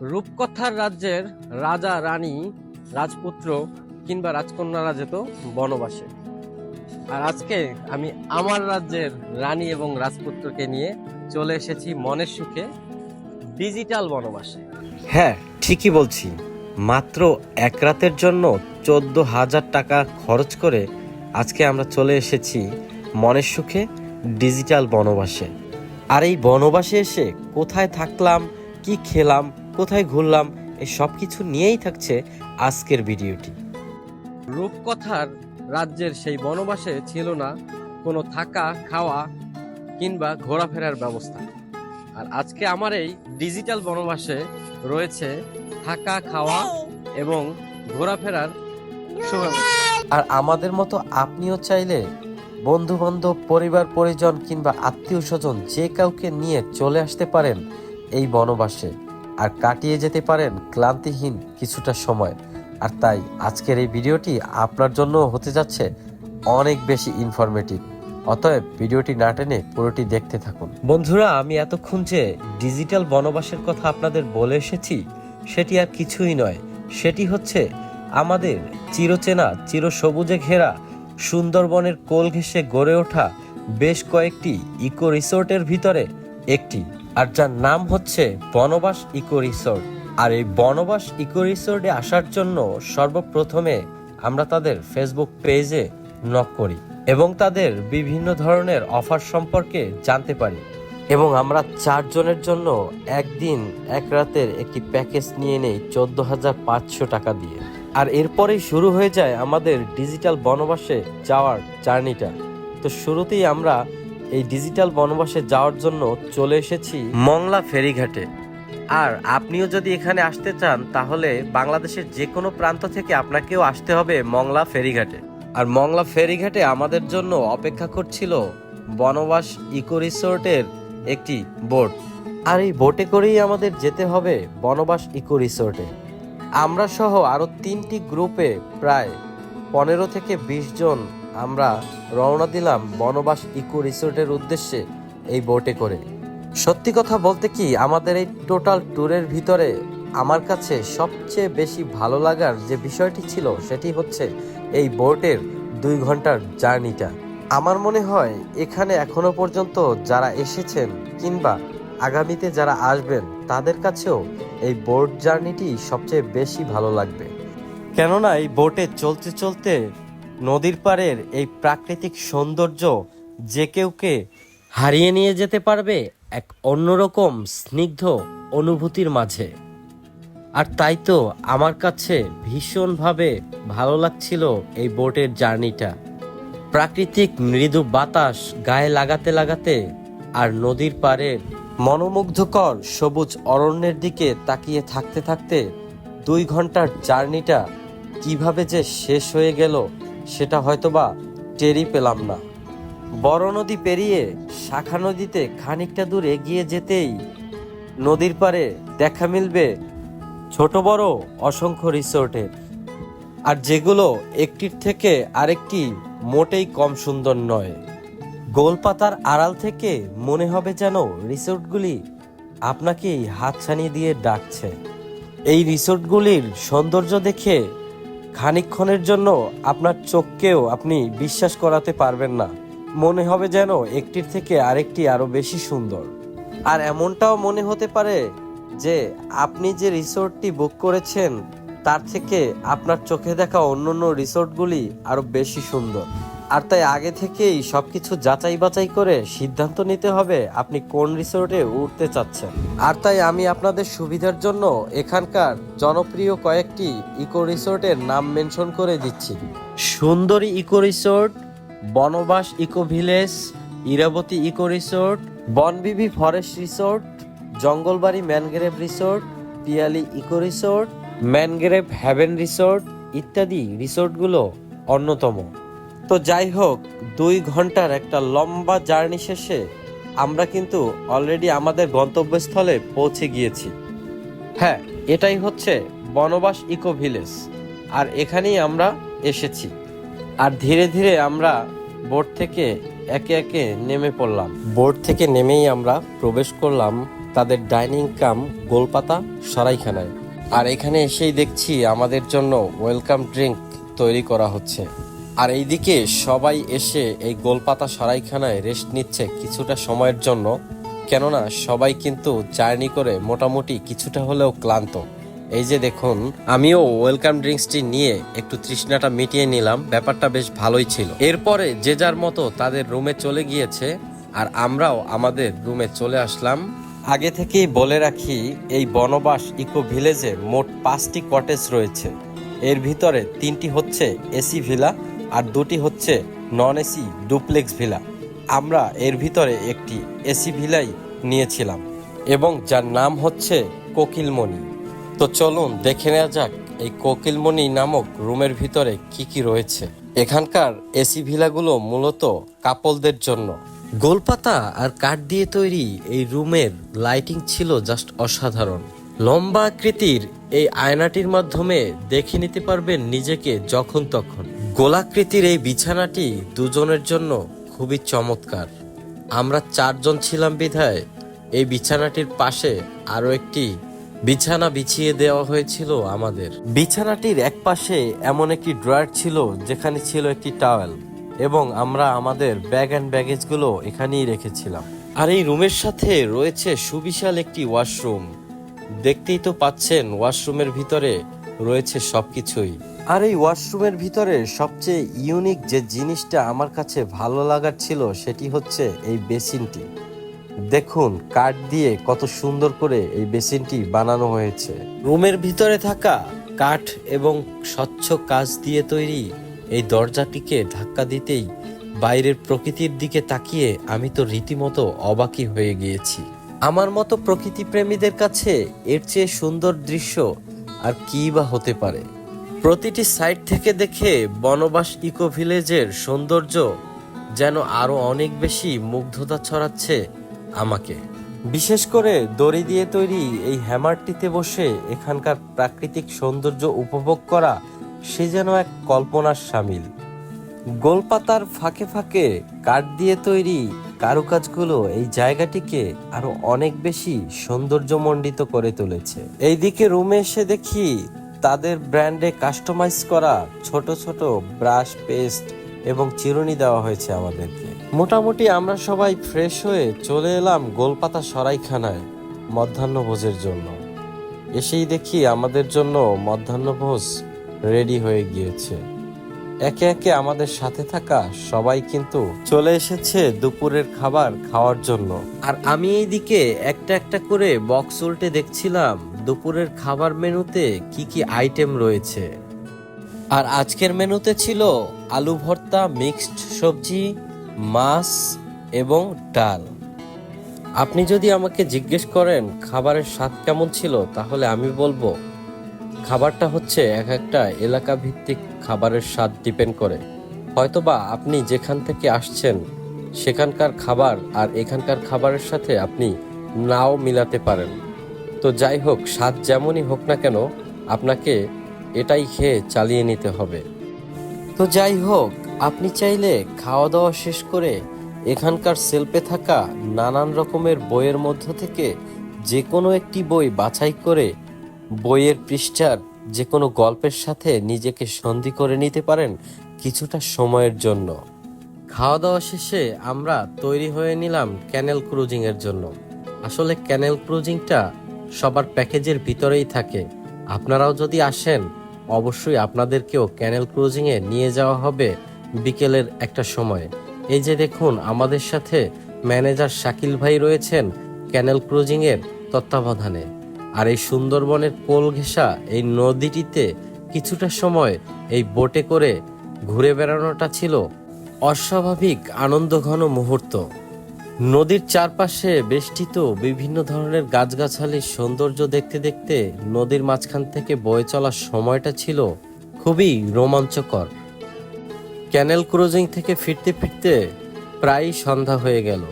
রূপকথার রাজ্যের রাজা, রানী, রাজপুত্র কিংবা রাজকন্যারা যেত বনবাসে। আর আজকে আমি আমার রাজ্যের রানী এবং রাজপুত্রকে নিয়ে চলে এসেছি মনের সুখে ডিজিটাল বনবাসে। হ্যাঁ ঠিকই বলছি। মাত্র এক রাতের জন্য চোদ্দ হাজার টাকা খরচ করে আজকে আমরা চলে এসেছি মনের সুখে ডিজিটাল বনবাসে। আর এই বনবাসে এসে কোথায় থাকলাম, কি খেলাম কোথায় ঘুরলাম এই সব কিছু নিয়েই থাকছে আজকের ভিডিওটি। রূপকথার রাজ্যের সেই বনবাসে ছিল না কোনো থাকা খাওয়া কিংবা ঘোরাফেরার ব্যবস্থা। আর আজকে আমার এই ডিজিটাল বনবাসে রয়েছে থাকা খাওয়া এবং ঘোরাফেরার আর আমাদের মতো আপনিও চাইলে বন্ধু বান্ধব পরিবার পরিজন কিংবা আত্মীয় স্বজন যে কাউকে নিয়ে চলে আসতে পারেন এই বনবাসে। আর কাটিয়ে যেতে পারেন ক্লান্তিহীন কিছুটা সময়। আর তাই আজকের এই ভিডিওটি আপনার জন্য হতে যাচ্ছে অনেক বেশি ইনফরমেটিভ অতএব ভিডিওটি না টেনে পুরোটি দেখতে থাকুন। বন্ধুরা, আমি এতক্ষণ যে ডিজিটাল বনবাসের কথা আপনাদের বলে এসেছি, সেটি আর কিছুই নয়। সেটি হচ্ছে আমাদের চিরচেনা, চিরসবুজে ঘেরা সুন্দরবনের কোল ঘেঁষে গড়ে ওঠা বেশ কয়েকটি ইকো রিসোর্টের ভিতরে একটি। আর যার নাম হচ্ছে বনবাস ইকো রিসোর্ট। আর এই বনবাস ইকো রিসোর্টে আসার জন্য সর্বপ্রথমে আমরা তাদের ফেসবুক পেজে নক করি এবং তাদের বিভিন্ন ধরনের অফার সম্পর্কে জানতে পারি। এবং আমরা চারজনের জন্য একদিন, এক রাতের একটি প্যাকেজ নিয়ে নেই চোদ্দ হাজার পাঁচশো টাকা দিয়ে। আর এরপরেই শুরু হয়ে যায় আমাদের ডিজিটাল বনবাসে যাওয়ার জার্নিটা। তো শুরুতেই আমরা এই ডিজিটাল বনবাসে যাওয়ার জন্য চলে এসেছি মংলা ফেরিঘাটে। আর আপনিও যদি এখানে আসতে চান, তাহলে বাংলাদেশের যে কোনো প্রান্ত থেকে আপনাকেও আসতে হবে মংলা ফেরিঘাটে। আর মংলা ফেরিঘাটে আমাদের জন্য অপেক্ষা করছিল বনবাস ইকো রিসোর্টের একটি বোট। আর এই বোটে করেই আমাদের যেতে হবে বনবাস ইকো রিসোর্টে। আমরা সহ আরও তিনটি গ্রুপে প্রায় পনেরো থেকে বিশ জন আমরা রওনা দিলাম বনবাস ইকো রিসোর্টের উদ্দেশ্যে এই বোটে করে। সত্যি কথা বলতে কি, আমাদের এই টোটাল ট্যুরের ভিতরে আমার কাছে সবচেয়ে বেশি ভালো লাগার যে বিষয়টি ছিল, সেটি হচ্ছে এই বোটের দুই ঘণ্টার জার্নিটা। আমার মনে হয় এখানে এখনও পর্যন্ত যারা এসেছেন কিংবা আগামীতে যারা আসবেন, তাদের কাছেও এই বোট জার্নিটি সবচেয়ে বেশি ভালো লাগবে। কেননা এই বোটে চলতে চলতে নদীর পাড়ের এই প্রাকৃতিক সৌন্দর্য যে কেউকে হারিয়ে নিয়ে যেতে পারবে এক অন্যরকম স্নিগ্ধ অনুভূতির মাঝে। আর তাই তো আমার কাছে ভীষণভাবে ভালো লাগছিল এই বোটের জার্নিটা। প্রাকৃতিক মৃদু বাতাস গায়ে লাগাতে লাগাতে আর নদীর পাড়ের মনোমুগ্ধকর সবুজ অরণ্যের দিকে তাকিয়ে থাকতে থাকতে দুই ঘণ্টার জার্নিটা কীভাবে যে শেষ হয়ে গেল সেটা হয়তোবা টেরি পেলাম না। বড় নদী পেরিয়ে শাখা নদীতে খানিকটা দূর এগিয়ে যেতেই নদীর পারে দেখা মিলবে ছোট বড় অসংখ্য রিসোর্টের। আর যেগুলো একটির থেকে আরেকটি মোটেই কম সুন্দর নয়। গোলপাতার আড়াল থেকে মনে হবে যেন রিসোর্টগুলি আপনাকেই হাতছানি দিয়ে ডাকছে। এই রিসোর্টগুলির সৌন্দর্য দেখে খানিকক্ষণের জন্য আপনার চোখকেও আপনি বিশ্বাস করাতে পারবেন না। মনে হবে যেন একটির থেকে আরেকটি আরও বেশি সুন্দর। আর এমনটাও মনে হতে পারে যে আপনি যে রিসোর্টটি বুক করেছেন, তার থেকে আপনার চোখে দেখা অন্যান্য রিসোর্টগুলি আরও বেশি সুন্দর। আর তাই আগে থেকেই সবকিছু যাচাই বাছাই করে সিদ্ধান্ত নিতে হবে আপনি কোন রিসোর্টে উঠতে চাচ্ছেন। আর তাই আমি আপনাদের সুবিধার জন্য এখানকার জনপ্রিয় কয়েকটি ইকো রিসোর্টের নাম মেনশন করে দিচ্ছি। Sundari eco resort, Banabas eco village, Irabati eco resort, Bonbibi forest resort, Jangalbari mangrove resort, Piyali eco resort, mangrove haven resort ইত্যাদি রিসোর্টগুলো অন্যতম। তো যাই হোক, দুই ঘণ্টার একটা লম্বা জার্নি শেষে আমরা কিন্তু অলরেডি আমাদের গন্তব্যস্থলে পৌঁছে গিয়েছি। হ্যাঁ এটাই হচ্ছে বনবাস ইকো ভিলেজ, আর এখানেই আমরা এসেছি। আর ধীরে ধীরে আমরা বোট থেকে একে একে নেমে পড়লাম। বোট থেকে নেমেই আমরা প্রবেশ করলাম তাদের ডাইনিং কাম গোলপাতা সরাইখানায়। আর এখানে এসেই দেখছি আমাদের জন্য ওয়েলকাম ড্রিঙ্ক তৈরি করা হচ্ছে। আর এইদিকে সবাই এসে এই গোলপাতা সরাইখানায় রেস্ট নিচ্ছে কিছুটা সময়ের জন্য। কেননা সবাই কিন্তু জার্নি করে মোটামুটি কিছুটা হলেও ক্লান্ত। এই যে দেখুন, আমিও ওয়েলকাম ড্রিঙ্কসটি নিয়ে একটু তৃষ্ণাটা মিটিয়ে নিলাম, ব্যাপারটা বেশ ভালোই ছিল। এরপরে যে যার মতো তাদের রুমে চলে গিয়েছে, আর আমরাও আমাদের রুমে চলে আসলাম। আগে থেকেই বলে রাখি, এই বনবাস ইকো ভিলেজে মোট পাঁচটি কটেজ রয়েছে। এর ভিতরে তিনটি হচ্ছে এসি ভিলা আর দুটি হচ্ছে নন এসি ডুপ্লেক্স ভিলা। আমরা এর ভিতরে একটি এসি ভিলাই নিয়েছিলাম এবং যার নাম হচ্ছে কোকিলমণি। তো চলুন দেখে নেওয়া যাক এই কোকিলমণি নামক রুমের ভিতরে কি কি রয়েছে। এখানকার এসি ভিলাগুলো মূলত কাপলদের জন্য। গোলপাতা আর কাঠ দিয়ে তৈরি এই রুমের লাইটিং ছিল জাস্ট অসাধারণ। লম্বা আকৃতির এই আয়নাটির মাধ্যমে দেখে নিতে পারবেন নিজেকে যখন তখন। গোলাকৃতির এই বিছানাটি দুজনের জন্য খুবই চমৎকার। আমরা চারজন ছিলাম বিধায়, এই বিছানাটির পাশে আরও একটি বিছানা বিছিয়ে দেওয়া হয়েছিল আমাদের। বিছানাটির এক পাশে এমন একটি ড্রয়ার ছিল, যেখানে ছিল একটি টাওয়েল, এবং আমরা আমাদের ব্যাগ অ্যান্ড ব্যাগেজগুলো এখানেই রেখেছিলাম। আর এই রুমের সাথে রয়েছে সুবিশাল একটি ওয়াশরুম। দেখতেই তো পাচ্ছেন, ওয়াশরুমের ভিতরে রয়েছে সবকিছুই। আর এই ওয়াশরুমের ভিতরে সবচেয়ে ইউনিক যে জিনিসটা আমার কাছে ভালো লাগার ছিল সেটি হচ্ছে এই বেসিনটি। দেখুন, কাঠ দিয়ে কত সুন্দর করে এই বেসিনটি বানানো হয়েছে। রুমের ভিতরে থাকা কাঠ এবং স্বচ্ছ কাচ দিয়ে তৈরি এই দরজাটিকে ধাক্কা দিতেই বাইরের প্রকৃতির দিকে তাকিয়ে আমি তো রীতিমতো অবাকি হয়ে গিয়েছি। আমার মতো প্রকৃতি প্রেমীদের কাছে এর চেয়ে সুন্দর দৃশ্য আর কি বা হতে পারে? প্রতিটি সাইড থেকে দেখে বনবাস ইকো ভিলেজের সৌন্দর্য যেন আরও অনেক বেশি মুগ্ধতা ছড়াচ্ছে আমাকে। বিশেষ করে দড়ি দিয়ে তৈরি এই হ্যামারটিতে বসে এখানকার প্রাকৃতিক সৌন্দর্য উপভোগ করা সে যেন এক কল্পনার সামিল। গোলপাতার ফাঁকে ফাঁকে কাঠ দিয়ে তৈরি কারুকাজগুলো এই জায়গাটিকে আরও অনেক বেশি সৌন্দর্যমণ্ডিত করে তুলেছে। এইদিকে রুমে এসে দেখি তাদের ব্র্যান্ডে কাস্টমাইজ করা ছোট ছোট ব্রাশ পেস্ট এবং চিরুনি দেওয়া হয়েছে আমাদেরকে। মোটামুটি আমরা সবাই ফ্রেশ হয়ে চলে এলাম গোলপাতা সরাইখানায় মধ্যাহ্নভোজের জন্য। এসেই দেখি আমাদের জন্য মধ্যাহ্নভোজ রেডি হয়ে গিয়েছে। একে একে আমাদের সাথে থাকা সবাই কিন্তু চলে এসেছে দুপুরের খাবার খাওয়ার জন্য। আর আমি এইদিকে একটা একটা করে বক্স উল্টে দেখছিলাম দুপুরের খাবার মেনুতে কি কি আইটেম রয়েছে? আর আজকের মেনুতে ছিল আলু ভর্তা মিক্সড সবজি, মাছ এবং ডাল। আপনি যদি আমাকে জিজ্ঞেস করেন খাবারের স্বাদ কেমন ছিল, তাহলে আমি বলব, খাবারটা হচ্ছে এক একটা এলাকা ভিত্তিক খাবারের স্বাদ ডিপেন্ড করে। হয়তোবা আপনি যেখান থেকে আসছেন, সেখানকার খাবার আর এখানকার খাবারের সাথে আপনি নাও মিলাতে পারেন। তো যাই হোক, স্বাদ যেমনই হোক না কেন, আপনাকে এটাই খেয়ে চালিয়ে নিতে হবে। তো যাই হোক, আপনি চাইলে খাওয়া দাওয়া শেষ করে এখানকার সেলফে থাকা নানান রকমের বইয়ের মধ্য থেকে যে কোনো একটি বই বাছাই করে বইয়ের পৃষ্ঠার যে কোনো গল্পের সাথে নিজেকে সন্ধি করে নিতে পারেন কিছুটা সময়ের জন্য। খাওয়া দাওয়া শেষে আমরা তৈরি হয়ে নিলাম ক্যানেল ক্রুজিংয়ের জন্য। আসলে ক্যানেল ক্রুজিংটা সবার প্যাকেজের ভিতরেই থাকে। আপনারাও যদি আসেন, অবশ্যই আপনাদেরকেও ক্যানেল ক্রুজিংয়ে নিয়ে যাওয়া হবে বিকেলের একটা সময়। এই যে দেখুন, আমাদের সাথে ম্যানেজার শাকিল ভাই রয়েছেন ক্যানেল ক্রুজিংয়ের তত্ত্বাবধানে। আর এই সুন্দরবনের কোল ঘেঁষা এই নদীটিতে কিছুটা সময় এই বোটে করে ঘুরে বেড়ানোটা ছিল অস্বাভাবিক আনন্দঘন মুহূর্ত। নদীর চারপাশে বেষ্টিত বিভিন্ন ধরনের গাছগাছালির সৌন্দর্য দেখতে দেখতে নদীর মাঝখান থেকে বয়ে চলার সময়টা ছিল খুবই রোমাঞ্চকর। ক্যানেল ক্রুজিং থেকে ফিরতে ফিরতে প্রায় সন্ধ্যা হয়ে গেল।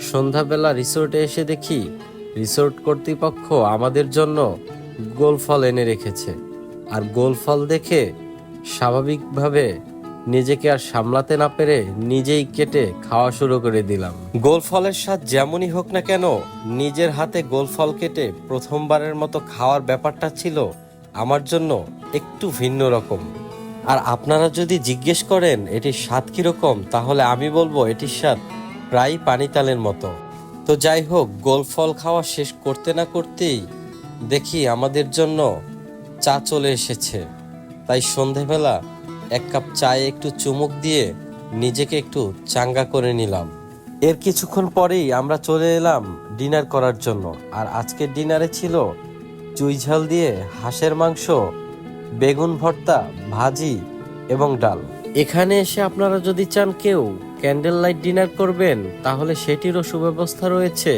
সন্ধ্যাবেলা রিসোর্টে এসে দেখি রিসোর্ট কর্তৃপক্ষ আমাদের জন্য গোলফল এনে রেখেছে। আর গোলফল দেখে স্বাভাবিকভাবে নিজেকে আর সামলাতে না পেরে নিজেই কেটে খাওয়া শুরু করে দিলাম। গোল ফলের স্বাদ যেমনই হোক না কেন, নিজের হাতে গোল ফল কেটে প্রথমবারের মতো খাওয়ার ব্যাপারটা ছিল আমার জন্য একটু ভিন্ন রকম। আর আপনারা যদি জিজ্ঞেস করেন, এটির স্বাদ কীরকম, তাহলে আমি বলব এটির স্বাদ প্রায় পানিতালের মতো। তো যাই হোক গোল ফল খাওয়া শেষ করতে না করতেই দেখি আমাদের জন্য চা চলে এসেছে। তাই সন্ধেবেলা এক কাপ চায়ে একটু চুমুক দিয়ে নিজেকে একটু চাঙ্গা করে নিলাম। এর কিছুক্ষণ পরেই আমরা চলে এলাম ডিনার করার জন্য। আর আজকের ডিনারে ছিল চুই ঝাল দিয়ে হাঁসের মাংস, বেগুন ভর্তা, ভাজি এবং ডাল। এখানে এসে আপনারা যদি চান কেউ ক্যান্ডেল লাইট ডিনার করবেন, তাহলে সেটিরও সুব্যবস্থা রয়েছে।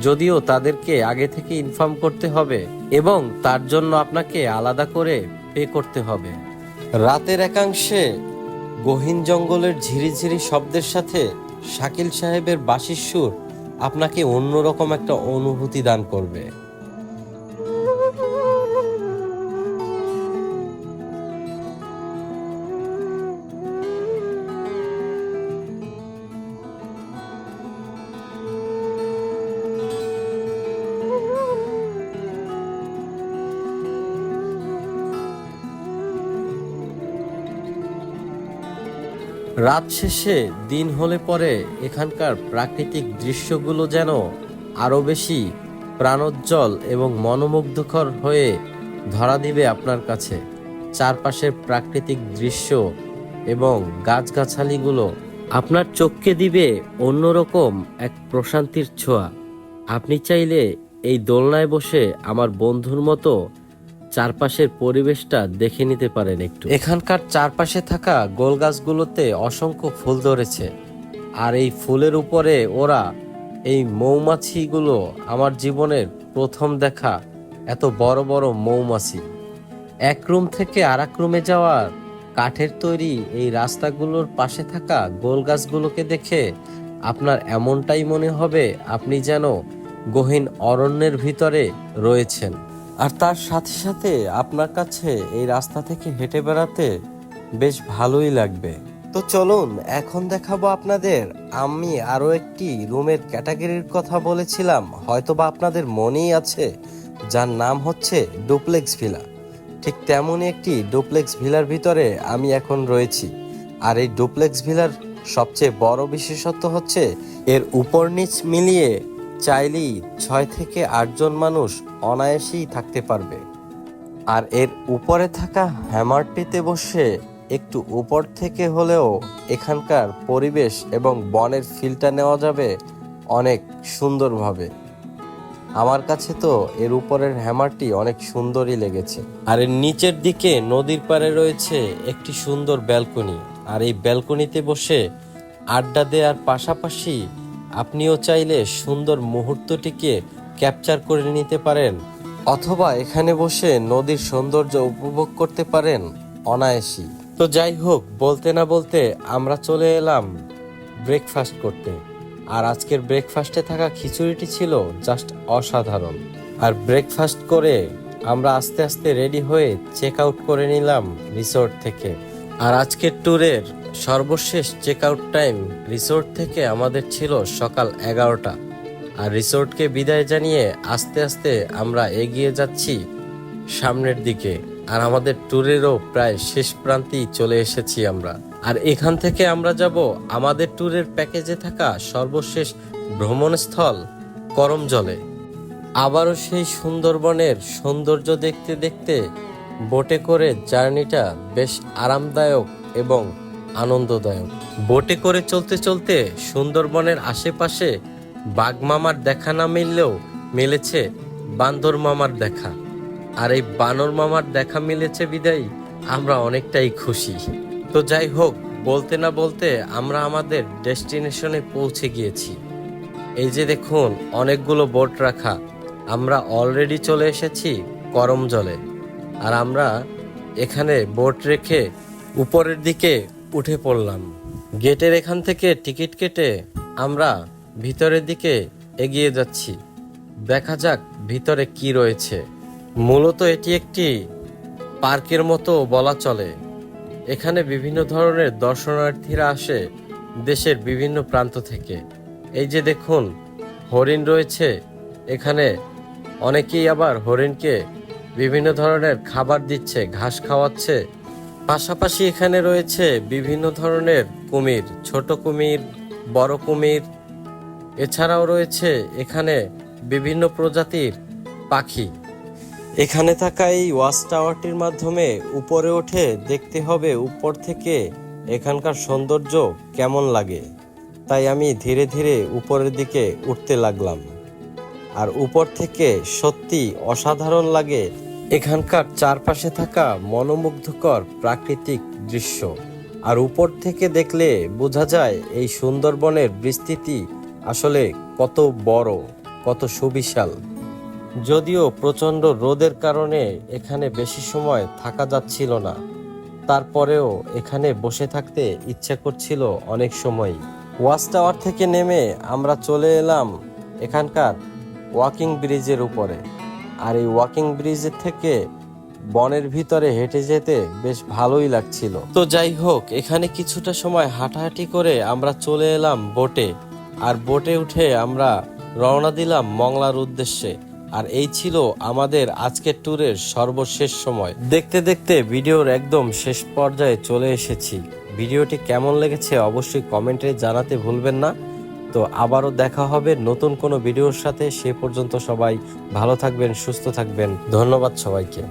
যদিও তাদেরকে আগে থেকে ইনফর্ম করতে হবে এবং তার জন্য আপনাকে আলাদা করে পে করতে হবে। রাতের একাংশে গহীন জঙ্গলের ঝিরিঝিরি শব্দের সাথে শাকিল সাহেবের বাঁশির সুর আপনাকে অন্যরকম একটা অনুভূতি দান করবে। রাত শেষে দিন হলে পরে এখানকার প্রাকৃতিক দৃশ্যগুলো যেন আরও বেশি প্রাণোজ্জ্বল এবং মনোমুগ্ধকর হয়ে ধরা দিবে আপনার কাছে। চারপাশের প্রাকৃতিক দৃশ্য এবং গাছগাছালিগুলো আপনার চোখকে দিবে অন্যরকম এক প্রশান্তির ছোঁয়া। আপনি চাইলে এই দোলনায় বসে আমার বন্ধুর মতো চারপাশের পরিবেশটা দেখে নিতে পারেন একটু। এখানকার চারপাশে থাকা গোল গাছগুলোতে অসংখ্য ফুল ধরেছে। আর এই ফুলের উপরে ওরা এই মৌমাছিগুলো আমার জীবনের প্রথম দেখা, এত বড় বড় মৌমাছি। এক রুম থেকে আর এক রুমে যাওয়ার কাঠের তৈরি এই রাস্তাগুলোর পাশে থাকা গোল গাছগুলোকে দেখে আপনার এমনটাই মনে হবে, আপনি যেন গহীন অরণ্যের ভিতরে রয়েছেন। আর তার সাথে সাথে আপনার কাছে এই রাস্তা থেকে হেঁটে বেড়াতে বেশ ভালোই লাগবে। তো চলুন, এখন দেখাবো আপনাদের। আমি আরও একটি রুমের ক্যাটাগরির কথা বলেছিলাম, হয়তোবা আপনাদের মনেই আছে, যার নাম হচ্ছে ডুপ্লেক্স ভিলা। ঠিক তেমনই একটি ডুপ্লেক্স ভিলার ভিতরে আমি এখন রয়েছি। আর এই ডুপ্লেক্স ভিলার সবচেয়ে বড় বিশেষত্ব হচ্ছে, এর উপর নিচ মিলিয়ে চাইলেই ছয় থেকে আটজন মানুষ অনায়াসেই থাকতে পারবে। আর এর উপরে থাকা হ্যামারটিতে বসে একটু উপর থেকে হলেও এখানকার পরিবেশ এবং বনের ফিলটা নেওয়া যাবে অনেক সুন্দরভাবে। আমার কাছে তো এর উপরের হ্যামারটি অনেক সুন্দরই লেগেছে। আর এর নিচের দিকে নদীর পাড়ে রয়েছে একটি সুন্দর ব্যালকনি। আর এই ব্যালকনিতে বসে আড্ডা দেওয়ার পাশাপাশি আপনিও চাইলে সুন্দর মুহূর্তটিকে ক্যাপচার করে নিতে পারেন, অথবা এখানে বসে নদীর সৌন্দর্য উপভোগ করতে পারেন অনায়াসী তো যাই হোক, বলতে না বলতে আমরা চলে এলাম ব্রেকফাস্ট করতে। আর আজকের ব্রেকফাস্টে থাকা খিচুড়িটি ছিল জাস্ট অসাধারণ। আর ব্রেকফাস্ট করে আমরা আস্তে আস্তে রেডি হয়ে চেক আউট করে নিলাম রিসোর্ট থেকে। আর আজকের ট্যুরের সর্বশেষ চেক আউট টাইম রিসোর্ট থেকে আমাদের ছিল সকাল এগারোটা। আর রিসোর্টকে বিদায় জানিয়ে আস্তে আস্তে আমরা এগিয়ে যাচ্ছি সামনের দিকে। আর আমাদের ট্যুরেরও প্রায় শেষ প্রান্তেই চলে এসেছি আমরা। আর এখান থেকে আমরা যাব আমাদের ট্যুরের প্যাকেজে থাকা সর্বশেষ ভ্রমণস্থল করমজলে। আবারও সেই সুন্দরবনের সৌন্দর্য দেখতে দেখতে বোটে করে জার্নিটা বেশ আরামদায়ক এবং আনন্দদায়ক। বোটে করে চলতে চলতে সুন্দরবনের আশেপাশে বাঘ মামার দেখা না মিললেও মিলেছে বান্দর মামার দেখা। আর এই বানর মামার দেখা মিলেছে বিদায়ী, আমরা অনেকটাই খুশি। তো যাই হোক, বলতে না বলতে আমরা আমাদের ডেস্টিনেশনে পৌঁছে গিয়েছি। এই যে দেখুন, অনেকগুলো বোট রাখা। আমরা অলরেডি চলে এসেছি করম জলে আর আমরা এখানে বোট রেখে উপরের দিকে উঠে পড়লাম। গেটের এখান থেকে টিকিট কেটে আমরা ভিতরের দিকে এগিয়ে যাচ্ছি। দেখা যাক ভিতরে কি রয়েছে। মূলত এটি একটি পার্কের মতো বলা চলে। এখানে বিভিন্ন ধরনের দর্শনার্থীরা আসে দেশের বিভিন্ন প্রান্ত থেকে। এই যে দেখুন, হরিণ রয়েছে। এখানে অনেকেই আবার হরিণকে বিভিন্ন ধরনের খাবার দিচ্ছে, ঘাস খাওয়াচ্ছে। পাশাপাশি এখানে রয়েছে বিভিন্ন ধরনের কুমির, ছোট কুমির, বড় কুমির। এছাড়াও রয়েছে এখানে বিভিন্ন প্রজাতির পাখি। এখানে থাকা এই ওয়াচ টাওয়ারটির মাধ্যমে উপরে উঠে দেখতে হবে উপর থেকে এখানকার সৌন্দর্য কেমন লাগে। তাই আমি ধীরে ধীরে উপরের দিকে উঠতে লাগলাম। আর উপর থেকে সত্যি অসাধারণ লাগে এখানকার চারপাশে থাকা মনোমুগ্ধকর প্রাকৃতিক দৃশ্য। আর উপর থেকে দেখলে বোঝা যায় এই সুন্দরবনের বিস্তৃতি আসলে কত বড়, কত সুবিশাল। যদিও প্রচণ্ড রোদের কারণে এখানে বেশি সময় থাকা যাচ্ছিল না, তারপরেও এখানে বসে থাকতে ইচ্ছে করছিল অনেক সময়। ওয়াচ টাওয়ার থেকে নেমে আমরা চলে এলাম এখানকার ওয়াকিং ব্রিজের উপরে। আর এই ওয়াকিং ব্রিজের থেকে বনের ভিতরে হেঁটে যেতে বেশ ভালোই লাগছিল। তো যাই হোক, এখানে কিছুটা সময় হাঁটাহাঁটি করে আমরা চলে এলাম বোটে। আর বোটে উঠে আমরা রওনা দিলাম মংলার উদ্দেশ্যে। আর এই ছিল আমাদের আজকের ট্যুরের সর্বশেষ সময়। দেখতে দেখতে ভিডিওর একদম শেষ পর্যায়ে চলে এসেছি। ভিডিওটি কেমন লেগেছে অবশ্যই কমেন্টে জানাতে ভুলবেন না। তো আবারও দেখা হবে নতুন কোনো ভিডিওর সাথে। সে পর্যন্ত সবাই ভালো থাকবেন, সুস্থ থাকবেন। ধন্যবাদ সবাইকে।